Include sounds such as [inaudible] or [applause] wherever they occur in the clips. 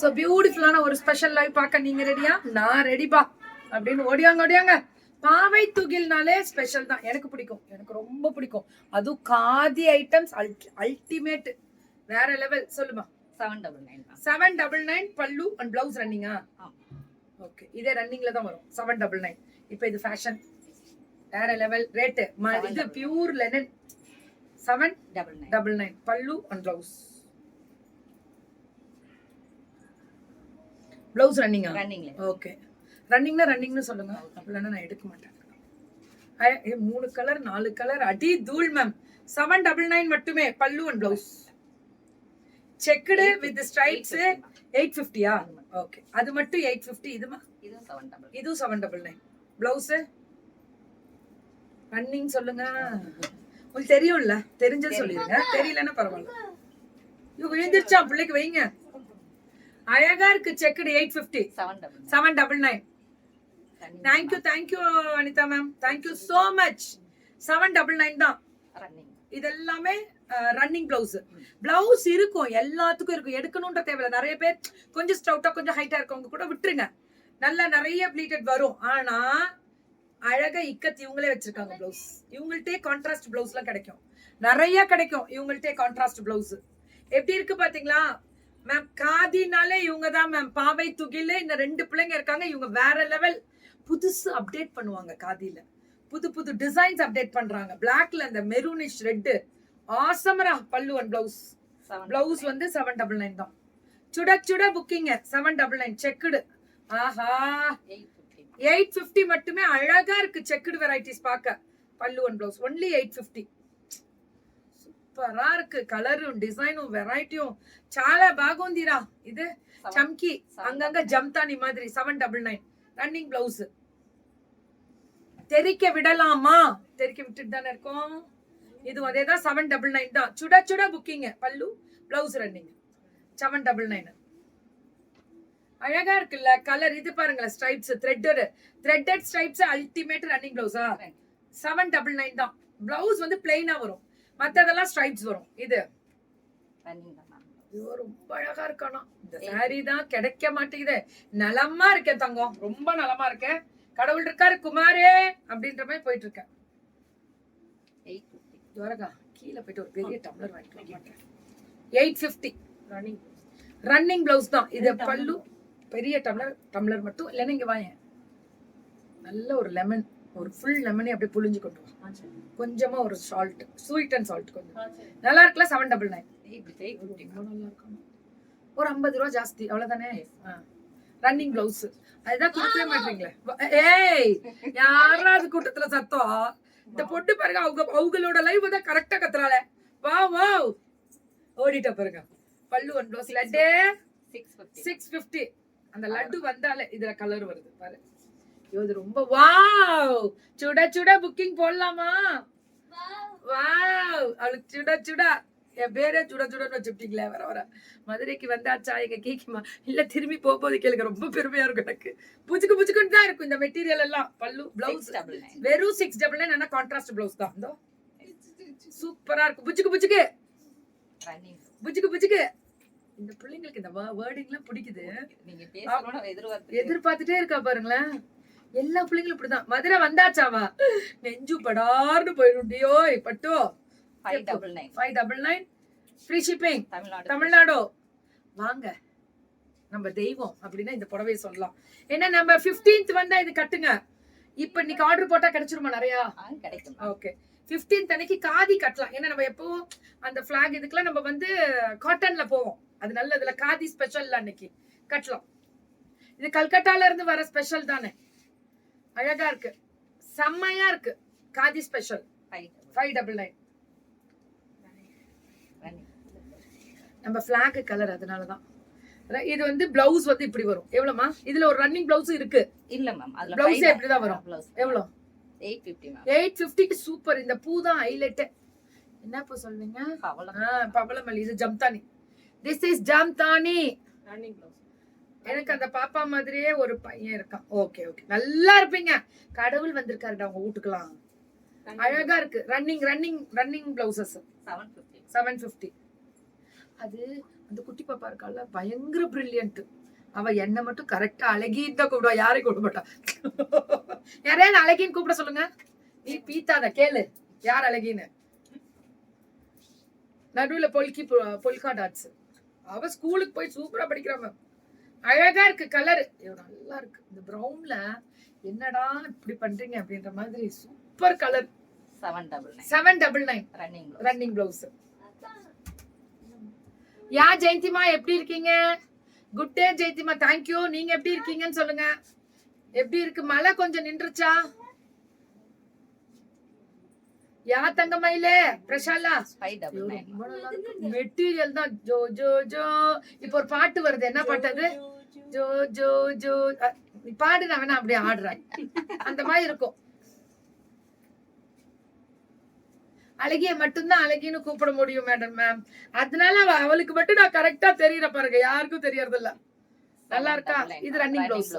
So பியூட்டிஃபுல்லான ஒரு special live பார்க்க நீங்க ரெடியா நான் ரெடிப்பா அப்படின்னு ஓடியாங்க ஓடியாங்க. பாவை துகில்னாலே ஸ்பெஷல் தான். எனக்கு பிடிக்கும். எனக்கு ரொம்ப பிடிக்கும். அதுவும் காதி ஐட்டம்ஸ் அல்டிமேட் வேற லெவல் சொல்லுமா. Seven double nine seven double nine pallu and blouse ரன்னிங்கா. Okay இதே ரன்னிங்ல தான் வரும். செவன் டபுள் நைன் இப்போ இது ஃபேஷன் வேற லெவல் ரேட்டு இது pure linen seven double nine double nine பல்லு அண்ட் பிளவுஸ் பிளவுஸ் ரன்னிங்கா ரன்னிங்ல ஓகே ரன்னிங்னா ரன்னிங்னு சொல்லுங்க. அப்படின்னா நான் எடுக்க மாட்டேன். மூணு கலர் நாலு கலர் அடி தூள் மேம் செவன் டபுள் நைன் மட்டுமே. Pallu and blouse checked with stripes eight ஃபிஃப்டியா okay அது மட்டும் எயிட் ஃபிஃப்டி இதுமா இதுவும் செவன் டபுள் இதுவும் seven double nine blouse running சொல்லுங்க. உங்களுக்கு தெரியும்ல. தெரிஞ்சது சொல்லிடுங்க தெரியலன்னா பரவாயில்ல. ஐயோ விழுந்துருச்சா? பிள்ளைக்கு வைங்க. அழகா இருக்கு checked eight fifty seven double nine thank you thank you Anitha ma'am thank you so much seven double nine தான். ரன்னிங் இதெல்லாமே ரன்னிங் பிளவுஸ் பிளவுஸ் இருக்கும். எல்லாத்துக்கும் இருக்கும். எடுக்கணும்ன்ற தேவையில்ல. நிறைய பேர் கொஞ்சம் ஸ்டவுட்டா கொஞ்சம் ஹைட்டா இருக்கவங்க கூட விட்டுருங்க. நல்லா நிறைய ப்ளீட்டட் வரும். ஆனா அழகா இக்கத் இவங்களே வச்சிருக்காங்க பிளவுஸ் இவங்கள்ட்டே கான்ட்ராஸ்ட் பிளவுஸ்லாம் கிடைக்கும். நிறைய கிடைக்கும். இவங்கள்ட்டே கான்ட்ராஸ்ட் பிளவுஸ் எப்படி இருக்கு பாத்தீங்களா? மேம் காதினாலே இவங்க தான் மேம் பாவை துகில இந்த ரெண்டு பிள்ளைங்க இருக்காங்க. இவங்க வேற லெவல் புதுசு அப்டேட் பண்ணுவாங்க காதியில புது புது டிசைன்ஸ் அப்டேட் பண்றாங்க. பிளாக்ல அந்த மெரூனிஷ் ரெட்டு ஆசமரா பல்லு அண்ட் பிளவுஸ் பிளவுஸ் வந்து செவன் டபுள் நைன் தான். சுட சுட புக்கிங்க செவன் டபுள் நைன் செக்குடு. ஆஹா. எயிட் ஃபிஃப்டி எயிட் ஃபிஃப்டி மட்டுமே அழகா இருக்கு. செக்குடு வெரைட்டிஸ் பார்க்க. Pallu and blouse only eight fifty சூப்பரா இருக்கு கலரும் டிசைனும் வெரைட்டியும் చాలా బాగుందిరా இது சம்கி அங்கங்க ஜம்தானி மாதிரி seven double nine running blouse தெறிக்க விடலாமா தெறிக்க விட்டுட்டு தானே இருக்கோம் இது அதே தான் செவன் டபுள் நைன் தான் சுட சுட புக்கிங்க பல்லு blouse running seven double nine அழகா இருக்குல்ல கலர் இது பாருங்களேன் stripes threaded threaded stripes ultimate running பிளவுஸா seven double nine தான் பிளவுஸ் வந்து பிளெயினா வரும் மத்ததெல்லாம் ஸ்ட்ரைப்ஸ் வரும். இது. ஐயோ ரொம்ப அழகா இருக்கானா. இந்த saree தான் கிடைக்க மாட்டேங்குதே. நலமா இருக்கேன் தங்கம். ரொம்ப நலமா இருக்கேன். கடவுள் இருக்காரு குமாரே அப்படின்ற மாதிரி போயிட்டு இருக்கேன். துவரகா கீழே போயிட்டு ஒரு பெரிய டம்ளர் வாங்கிட்டு eight fifty running running blouse தான். இது பல்லு பெரிய டம்ளர் டம்ளர் மட்டும். இல்லைன்னா இங்க வாங்க நல்ல ஒரு லெமன் ஒரு ஃபுல் லெமனே அப்படியே புழிஞ்சு கொண்டு வா கொஞ்சமா ஒரு சால்ட் ஸ்வீட் அண்ட் சால்ட் கொஞ்சம். நல்லா இருக்குல்ல செவன் டபுள் நைன் நல்லா இருக்கணும் ஒரு ஐம்பது ரூபா ஜாஸ்தி அவ்வளவுதானே? ரன்னிங் பிளவுஸ் அதுதான் கொடுக்கவே மாட்டீங்களே. ஏய் யாராவது கூட்டத்துல சத்தம்? இந்த பொண்ணு பாருங்க அவங்க அவங்களோட லைவ் தான் கரெக்டா கத்துறாளே. வா வா. ஓடிட்ட பாருங்க. Pallu one blouse laddu. Six fifty அந்த லட்டு வந்தாலே இதுல கலர் வருது பாரு. ஐயோ, இது ரொம்ப வாவ்! சுட சுட புக்கிங் போடலாமா? வாவ்! அவளுக்கு சுட சுட. என் பேரே சுட சுடன்னு வச்சுட்டீங்களே வர வர. மதுரைக்கு வந்தாச்சா? எங்க கேக்குமா? இல்ல திரும்பி போகும்போது கேளுங்க ரொம்ப பெருமையா இருக்கும் எனக்கு. புச்சுக்கு புச்சுக்குன்னு தான் இருக்கும் இந்த மெட்டீரியல் எல்லாம். பல்லு பிளவுஸ் வெறும் சிக்ஸ் டபுள் நைன் ஆனா கான்ட்ராஸ்ட் பிளவுஸ் தான். இதோ சூப்பரா இருக்கும். புச்சுக்கு புச்சுக்கு புச்சுக்கு புச்சுக்கு இந்த பிள்ளைங்களுக்கு இந்த வேர்டிங்லாம் பிடிக்குது. எதிர்பார்த்துட்டே இருக்கா பாருங்களேன். எல்லா பிள்ளைங்களும் இப்படிதான். மதுரை வந்தாச்சாவா நெஞ்சு படார்னு போயிடும். டியோ பட்டோ. Five double nine five double nine free shipping Tamil Nadu. Tamil Nadu? வாங்க. நம்ம தெய்வம் அப்படின்னா இந்த புடவையை சொல்லலாம். ஏன்னா நம்ம 15th வந்தா இது கட்டுங்க. இப்ப இன்னைக்கு ஆர்டர் போட்டா கிடைச்சிருமா நிறையா? கிடைக்கும். ஓகே 15th அன்னைக்கு காதி கட்டலாம். ஏன்னா நம்ம எப்பவும் அந்த ஃபிளாக் இதுக்கெல்லாம் நம்ம வந்து காட்டன்ல போவோம். அது நல்லதுல காதி ஸ்பெஷல் அன்னைக்கு. கட்டலாம். இது கல்கட்டால இருந்து வர ஸ்பெஷல் தானே. அழகா இருக்கு. செம்மையா இருக்கு. Khadi special five double nine running நம்ம ஃபிளாக் கலர் அதனாலதான். ர- இது வந்து பிளவுஸ் வந்து இப்படி வரும். எவ்வளவுமா? இதுல ஒரு ரன்னிங் பிளவுஸ் இருக்கு. இல்ல மேம் அதுல ஏ இப்படிதான் வரும். ப்ளவுஸ் எவ்வளவு எயிட் ஃபிஃப்டி மேம் எயிட் ஃபிஃப்டிக்கு சூப்பர் இந்த பூ தான் ஹைலைட் என்ன பூ ஆ, பவளமல்லி. இது ஜம்தானி. This is Jamdani. எனக்கு அந்த பாப்பா மாதிரியே ஒரு பையன் இருக்கான். ஓகே ஓகே நல்லா இருப்பீங்க. கடவுள் வந்திருக்காருடா உங்க வீட்டுக்குலாம் அழகா இருக்கு. Running running running blouses seven fifty seven fifty அது அந்த குட்டி பாப்பா இருக்கால பயங்கர பிரில்லியன்ட் அவ என்ன மட்டும் கரெக்டா அழகின்னு தான் கூப்பிடுவா யாரையும் கூப்பிட மாட்டா. யாரையாவது அழகின்னு கூப்பிட சொல்லுங்க. நீ பீத்தாத கேளு. யார் அழகின்னு? நடுவுல பொல்கி பொல்கா டாட்ஸ் அவ ஸ்கூலுக்கு போய் சூப்பரா படிக்கிறா மேம். அழகா இருக்கு கலர் நல்லா இருக்கு. இந்த ப்ரௌன்ல என்னடா இப்படி பண்றீங்க அப்படின்ற மாதிரி super colour seven double nine seven double nine running running blouse yeah ஜெயந்திமா எப்படி இருக்கீங்க? Good day ஜெயந்திமா. தேங்க்யூ நீங்க எப்படி இருக்கீங்கன்னு சொல்லுங்க. எப்படி இருக்கு? மழை கொஞ்சம் நின்றுச்சா? யா தங்கமயிலே பிரசாலா ஃபைவ் டபுள் நைன் மெட்டீரியல் தான் ஜோ ஜோ ஜோ இப்போ ஒரு பாட்டு வருது என்ன பாட்டு அது ஜோ ஜோ ஜோ நீ பாடு நான் வேணா அப்படியே ஆடுறேன் அந்த மாதிரி இருக்கும் அழகிய மட்டும்தான் அழகின்னு கூப்பிட முடியும் மேடம் மேம் அதனால அவ- அவளுக்கு மட்டும் நான் கரெக்டா தெரியற பாருங்க யாருக்கும் தெரியறது இல்ல நல்லா இருக்கா? இது ரன்னிங் ப்ளவுஸ்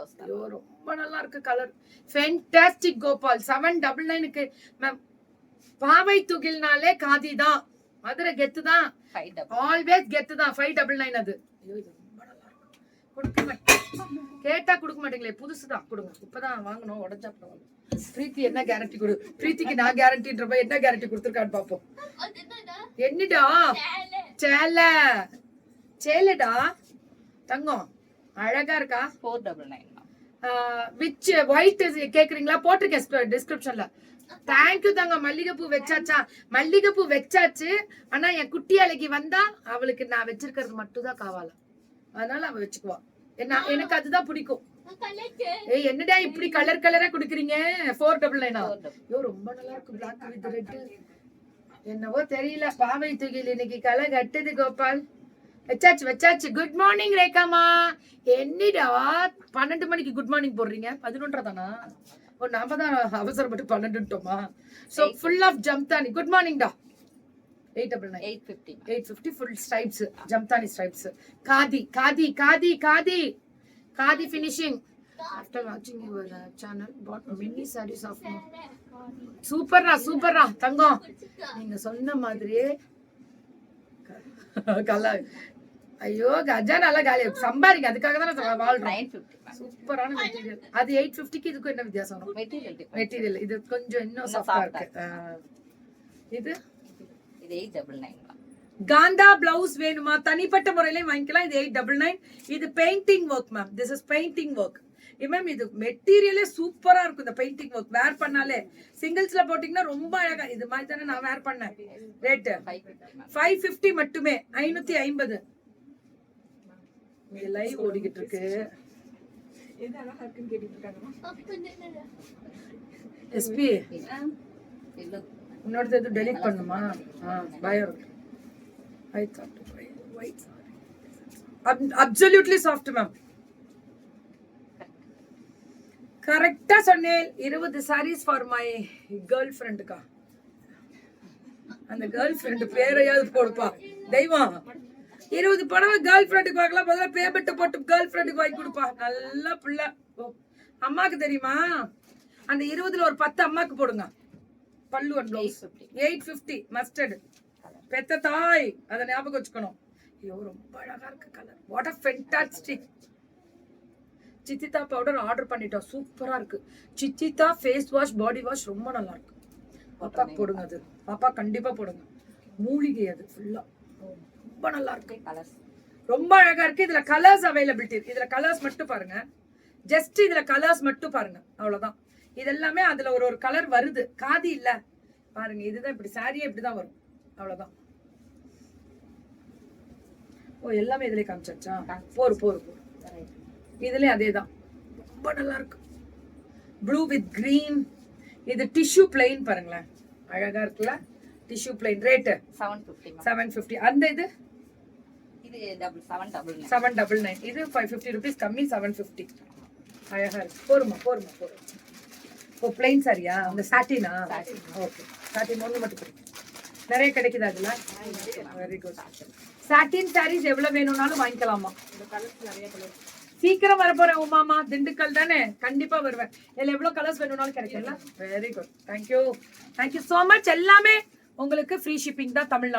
ரொம்ப நல்லா இருக்கு colour fantastic Gopal. Seven double நைனுக்கு மேம் பாவை துகில்னாலே காதி தான் மதுரை கெத்து தான் ஆல்வேஸ் கெத்து தான் ஃபைவ் டபுள் நைன் அது. கொடுக்க மாட்டேன். கேட்டா கொடுக்க மாட்டீங்களே புதுசு தான் கொடுங்க. இப்பதான் வாங்கணும் உடஞ்சா பரவாயில்ல பிரீத்தி என்ன கேரண்டி கொடு? பிரீத்திக்கு நான் கேரண்டின்றப்ப என்ன கேரண்டி கொடுத்துருக்கான்னு பாப்போம். என்னடா? சேல. சேலடா? தங்கம். அழகா இருக்கா? Four double nine which white கேக்குறீங்களா? போட்டிருக்கேன் டிஸ்கிரிப்ஷன்ல தேங்க்யூ தாங்க. மல்லிகைப்பூ வச்சாச்சா? மல்லிகைப்பூ வச்சாச்சு. ஆனா என் குட்டி அழகி வந்தா அவளுக்கு நான் வச்சிருக்கிறது மட்டும் தான் காவால. அதனால அவ வச்சுக்குவா. என்ன எனக்கு அதுதான் பிடிக்கும். ஏய் என்னடா இப்படி கலர் கலரா குடுக்குறீங்க? ஃபோர் டபுள் நைனா ஐயோ ரொம்ப நல்லா இருக்கு. பிளாக் வித் ரெட் என்னவோ தெரியல. பாவை தூக்கில் இன்னைக்கு களை கட்டுது கோபால். வச்சாச்சு வச்சாச்சு. குட் மார்னிங் ரேகாமா என்னடா? பன்னெண்டு மணிக்கு குட் மார்னிங் போடுறீங்க. பதினொன்றரை தானா? ஓ நாம தான் அவசரப்பட்டு பன்னெண்டுட்டோமா so full of Jamdani good morning டா. Eight double nine eight fifty eight fifty full stripes Jamdani stripes khadi khadi khadi khadi khadi finishing after வாட்சிங் யுவர் சேனல் பாட் மினி சாரீஸ் ஆஃப் சூப்பர்ரா சூப்பர்ரா தங்கம். நீங்க சொன்ன மாதிரியே [laughs] கலா ஐயோ கஜா நல்லா காலி சம்பாதிங்க அதுக்காக தான் நைன் மேம் சூப்பரான மெட்டீரியல் அது எயிட் ஃபிஃப்டிக்கு இதுக்கும் என்ன வித்தியாசம்? மெட்டீரியல் இது கொஞ்சம் இன்னும் சாஃப்டா இருக்கு. இது? இது eight double nine kantha blouse வேணுமா? தனிப்பட்ட முறையிலையும் வாங்கிக்கலாம். இது எயிட் டபுள் நைன் இது painting work ma'am this is painting work ma'am இது மெட்டீரியலே சூப்பரா இருக்கும் இந்த பெயிண்டிங் ஒர்க் வேர் பண்ணாலே. சிங்கிள்ஸ்ல போட்டீங்கன்னா ரொம்ப அழகா இது மாதிரி தானே நான் வேர் பண்ணேன். ரேட்டு ஃபைவ் ஃபிஃப்டி மட்டுமே. ஐநூத்தி ஐம்பது. இங்க லைவ் ஓடிக்கிட்டு இருக்கு. எஸ்பி உன்னோடது எதுவும் டெலீட் பண்ணுமா? ஆ பயம் I thought white absolutely soft ma'am கரெக்டா சொன்னேன். இருபது சாரீஸ் ஃபார் மை கேர்ள் ஃப்ரெண்டுக்கா அந்த கேர்ள் ஃப்ரெண்டு பேரையாவது போடுப்பா. தெய்வம். இருபது படவை கேர்ள் ஃப்ரெண்டுக்கு வாங்கலாம். முதல்ல பேமெண்ட் போட்டு கேர்ள் ஃப்ரெண்டுக்கு வாங்கி கொடுப்பா. நல்ல பிள்ளை. அம்மாக்கு தெரியுமா? அந்த இருபதுல ஒரு பத்து அம்மாக்கு போடுங்க. Pallu one blouse eight fifty mustard பெத்த தாய். அதை ஞாபகம் வச்சுக்கணும். ஐயோ ரொம்ப அழகா இருக்கு கலர் வாட் அ ஃபென்டாஸ்டிக் சித்திதா பவுடர் ஆர்டர் பண்ணிட்டோம். சூப்பரா இருக்கு. சித்திதா ஃபேஸ் வாஷ் பாடி வாஷ் ரொம்ப நல்லா இருக்கு. பாப்பா போடுங்க அது. பாப்பா கண்டிப்பா போடுங்க. மூலிகை அது ஃபுல்லா ரொம்ப நல்லா இருக்கு கலர்ஸ் ரொம்ப அழகா இருக்கு. இதுல கலர்ஸ் அவைலபிலிட்டி இருக்கு. இதுல கலர்ஸ் மட்டும் பாருங்க. ஜஸ்ட் இதுல கலர்ஸ் மட்டும் பாருங்க. அவ்வளவுதான். இது எல்லாமே அதுல ஒரு ஒரு கலர் வருது. காதி இல்ல. பாருங்க இதுதான் இப்படி சாரியே இப்படிதான் வரும். அவ்வளவுதான். ஓ எல்லாமே இதுலயே காமிச்சாச்சா? Bore bore bore. இதுலயும் அதேதான். ரொம்ப நல்லா இருக்கு ப்ளூ வித் கிரீன் இது டிஷ்யூ பிளைன் பாருங்களேன். அழகா இருக்குல்ல? Tissue plain rate seven fifty seven fifty அந்த இது? இது double seven double nine seven double nine இது ஃபைவ் ஃபிஃப்டி ருபீஸ் கம்மி செவன் ஃபிஃப்டி அழகா இருக்கு. போருமா போருமா போரும் ஓ பிளைன் சாரியா அந்த சாட்டினா. ஓகே சாட்டின் ஒன்று மட்டும் பிடிக்கும். நிறைய கிடைக்குது அதுல வெரி குட் சாட்டின் சாரீஸ் எவ்வளவு வேணும்னாலும் வாங்கிக்கலாமா? சீக்கிரம் வர போறேன் உமாமா திண்டுக்கல் தானே? கண்டிப்பா வருவேன். இதுல எவ்வளவு கலர்ஸ் வேணும்னாலும் கிடைக்கும்ல? Very good thank you thank you so much எல்லாமே உங்களுக்கு ஃப்ரீ ஷிப்பிங் தான் தமிழ்நாடு.